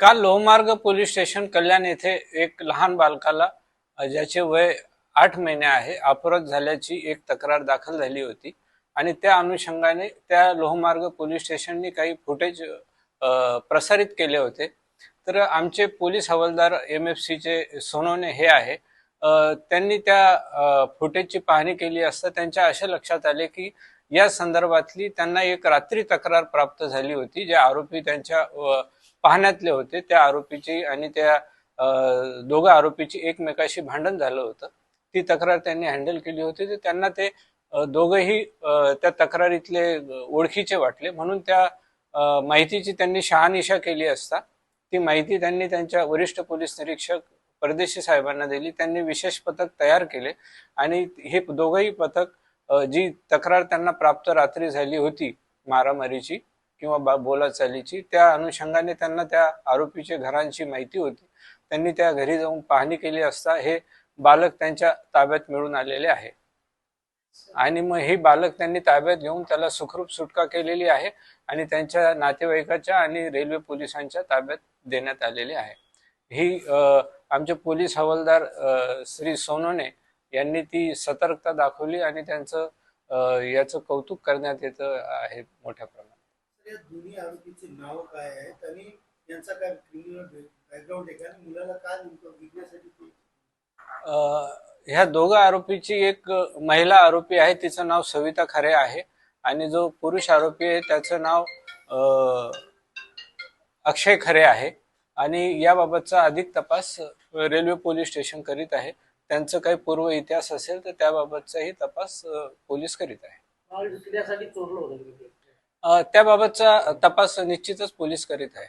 काल लोहमार्ग police station कल्याण येथे एक लहान बालकाला ज्याचे वय आठ महिने आहे अपहरण झाल्याची एक तक्रार दाखल झाली होती. आणि त्या अनुषंगाने त्या लोहमार्ग पोलीस स्टेशननी काही फुटेज प्रसारित केले होते. तर आमचे पोलीस हवालदार एम एफ सीचे सोनवणे हे आहे. त्यांनी त्या फुटेजची पाहणी केली असता त्यांच्या असे लक्षात आले की या संदर्भातली त्यांना एक रात्री तक्रार प्राप्त झाली होती जे आरोपी त्यांच्या पाहण्यातले होते. त्या आरोपीची आणि त्या दोघं आरोपीची एकमेकाशी भांडण झालं होतं. ती तक्रार त्यांनी हँडल केली होती. तर त्यांना ते दोघंही त्या तक्रारीतले ओळखीचे वाटले. म्हणून त्या माहितीची त्यांनी शहानिशा केली असता. ती माहिती त्यांनी त्यांच्या वरिष्ठ पोलीस निरीक्षक परदेशी साहेबांना दिली. त्यांनी विशेष पथक तयार केले. आणि हे दोघंही पथक जी तक्रार त्यांना प्राप्त रात्री झाली होती मारामारीची किंवा बा- बोलाचालीची त्या अनुषंगाने त्यांना त्या आरोपीच्या घरांची माहिती होती. त्यांनी त्या घरी जाऊन पाहणी केली असता हे बालक त्यांच्या ताब्यात मिळून आलेले आहे. आणि मग हे बालक त्यांनी ताब्यात घेऊन त्याला सुखरूप सुटका केलेली आहे आणि त्यांच्या नातेवाईकाच्या आणि रेल्वे पोलिसांच्या ताब्यात देण्यात आलेले आहे. ही आमचे पोलीस हवालदार श्री सोनोने यांनी ती सतर्कता दाखवली आणि त्यांचं याचं कौतुक करण्यात येतं आहे मोठ्या प्रमाणात. या दोन्ही आरोपीचे नाव काय आहेत आणि यांचा काय क्रिमिनल बॅकग्राऊंड आहे का? आणि मुलाला काय नेमकं विकण्यासाठी ते ह्या दोघं आरोपीची एक महिला आरोपी आहे तिचं नाव सविता खरे आहे. आणि जो पुरुष आरोपी आहे त्याचं नाव अ, अक्षय खरे आहे. आणि याबाबतचा अधिक तपास रेल्वे पोलीस स्टेशन करीत आहे. त्यांचं काही पूर्व इतिहास असेल तर त्याबाबतचाही तपास अ, पोलीस करीत आहे. माल विकण्यासाठी चोरलं होतं ते. त्याबाबतचा तपास निश्चितच पोलीस करीत आहे.